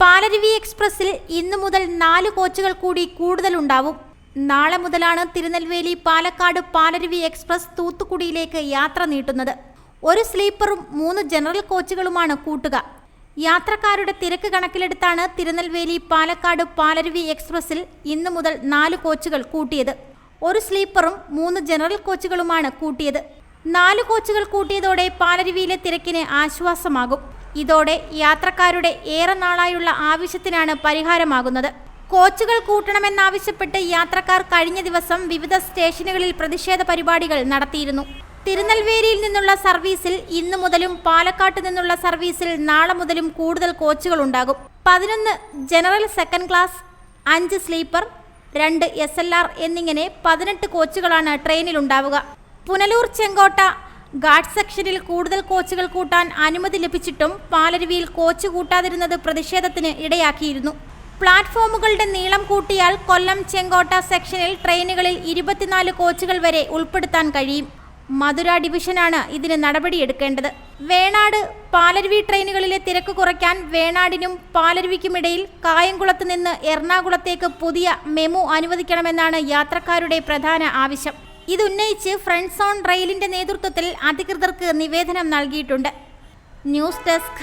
പാലരുവി എക്സ്പ്രസിൽ ഇന്നു മുതൽ നാല് കോച്ചുകൾ കൂടി കൂടുതലുണ്ടാവും. നാളെ മുതലാണ് തിരുനെൽവേലി പാലക്കാട് പാലരുവി എക്സ്പ്രസ് തൂത്തുക്കുടിയിലേക്ക് യാത്ര നീട്ടുന്നത്. ഒരു സ്ലീപ്പറും മൂന്ന് ജനറൽ കോച്ചുകളുമാണ് കൂട്ടുക. യാത്രക്കാരുടെ തിരക്ക് കണക്കിലെടുത്താണ് തിരുനെൽവേലി പാലക്കാട് പാലരുവി എക്സ്പ്രസിൽ ഇന്നു മുതൽ നാല് കോച്ചുകൾ കൂട്ടിയത്. ഒരു സ്ലീപ്പറും മൂന്ന് ജനറൽ കോച്ചുകളുമാണ് കൂട്ടിയത്. നാല് കോച്ചുകൾ കൂട്ടിയതോടെ പാലരുവിയിലെ തിരക്കിന് ആശ്വാസമാകും. ഇതോടെ യാത്രക്കാരുടെ ഏറെ നാളായുള്ള ആവശ്യത്തിനാണ് പരിഹാരമാകുന്നത്. കോച്ചുകൾ കൂട്ടണമെന്നാവശ്യപ്പെട്ട് യാത്രക്കാർ കഴിഞ്ഞ ദിവസം വിവിധ സ്റ്റേഷനുകളിൽ പ്രതിഷേധ പരിപാടികൾ നടത്തിയിരുന്നു. തിരുനെൽവേലിയിൽ നിന്നുള്ള സർവീസിൽ ഇന്നു മുതലും പാലക്കാട്ട് നിന്നുള്ള സർവീസിൽ നാളെ മുതലും കൂടുതൽ കോച്ചുകൾ ഉണ്ടാകും. പതിനൊന്ന് ജനറൽ സെക്കൻഡ് ക്ലാസ് അഞ്ച് സ്ലീപ്പർ രണ്ട് എസ് എന്നിങ്ങനെ പതിനെട്ട് കോച്ചുകളാണ് ട്രെയിനിലുണ്ടാവുക പുനലൂർ ചെങ്കോട്ട ഗാർഡ് സെക്ഷനിൽ കൂടുതൽ കോച്ചുകൾ കൂട്ടാൻ അനുമതി ലഭിച്ചിട്ടും പാലരുവിയിൽ കോച്ച് കൂട്ടാതിരുന്നത് പ്രതിഷേധത്തിന് ഇടയാക്കിയിരുന്നു. പ്ലാറ്റ്ഫോമുകളുടെ നീളം കൂട്ടിയാൽ കൊല്ലം ചെങ്കോട്ട സെക്ഷനിൽ ട്രെയിനുകളിൽ ഇരുപത്തിനാല് കോച്ചുകൾ വരെ ഉൾപ്പെടുത്താൻ കഴിയും. മധുര ഡിവിഷനാണ് ഇതിന് നടപടിയെടുക്കേണ്ടത്. വേണാട് പാലരുവി ട്രെയിനുകളിലെ തിരക്ക് കുറയ്ക്കാൻ വേണാടിനും പാലരുവിക്കുമിടയിൽ കായംകുളത്ത് നിന്ന് എറണാകുളത്തേക്ക് പുതിയ മെമു അനുവദിക്കണമെന്നാണ് യാത്രക്കാരുടെ പ്രധാന ആവശ്യം. ഇതുന്നയിച്ച് ഫ്രണ്ട്സ് ഓൺ റെയിലിന്റെ നേതൃത്വത്തിൽ അധികൃതർക്ക് നിവേദനം നൽകിയിട്ടുണ്ട്. News desk